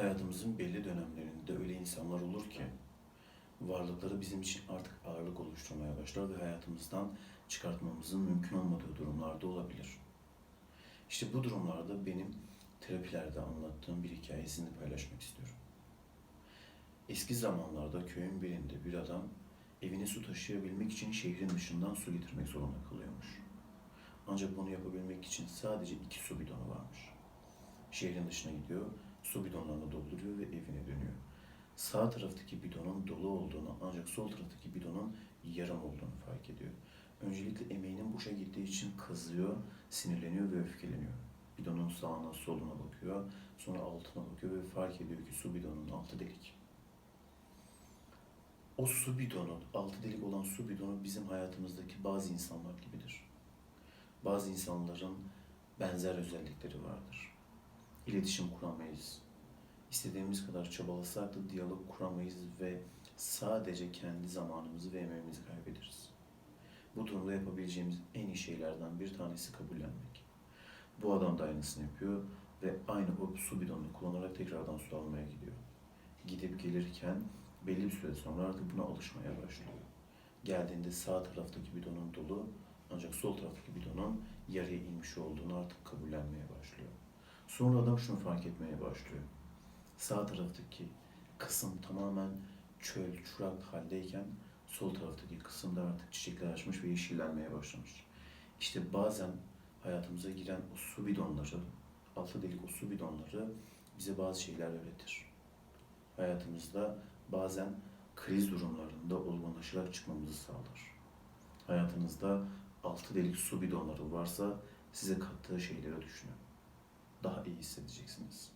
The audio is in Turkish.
Hayatımızın belli dönemlerinde öyle insanlar olur ki varlıkları bizim için artık ağırlık oluşturmaya başlar ve hayatımızdan çıkartmamızın mümkün olmadığı durumlarda olabilir. İşte bu durumlarda benim terapilerde anlattığım bir hikayesini paylaşmak istiyorum. Eski zamanlarda köyün birinde bir adam evine su taşıyabilmek için şehrin dışından su getirmek zorunda kalıyormuş. Ancak bunu yapabilmek için sadece iki su bidonu varmış. Şehrin dışına gidiyor, su bidonlarını dolduruyor ve evine dönüyor. Sağ taraftaki bidonun dolu olduğunu ancak sol taraftaki bidonun yarım olduğunu fark ediyor. Öncelikle emeğinin boşa gittiği için kızıyor, sinirleniyor ve öfkeleniyor. Bidonun sağına soluna bakıyor, sonra altına bakıyor ve fark ediyor ki su bidonunun altı delik. O su bidonu, altı delik olan su bidonu bizim hayatımızdaki bazı insanlar gibidir. Bazı insanların benzer özellikleri vardır. İletişim kuramayız. İstediğimiz kadar çabalasak da diyalog kuramayız ve sadece kendi zamanımızı ve emeğimizi kaybederiz. Bu durumda yapabileceğimiz en iyi şeylerden bir tanesi kabullenmek. Bu adam da aynısını yapıyor ve aynı o su bidonunu kullanarak tekrardan su almaya gidiyor. Gidip gelirken belli bir süre sonra artık buna alışmaya başlıyor. Geldiğinde sağ taraftaki bidonun dolu ancak sol taraftaki bidonun yarıya inmiş olduğunu artık kabullenmeye başlıyor. Sonra adam şunu fark etmeye başlıyor. Sağ taraftaki kısım tamamen çöl, çırak haldeyken sol taraftaki kısımda artık çiçekler açmış ve yeşillenmeye başlamış. İşte bazen hayatımıza giren o su bidonları, altı delik o su bidonları bize bazı şeyler öğretir. Hayatımızda bazen kriz durumlarında olgunlaşarak çıkmamızı sağlar. Hayatınızda altı delik su bidonları varsa size kattığı şeyleri düşünün. Daha iyi hissedeceksiniz.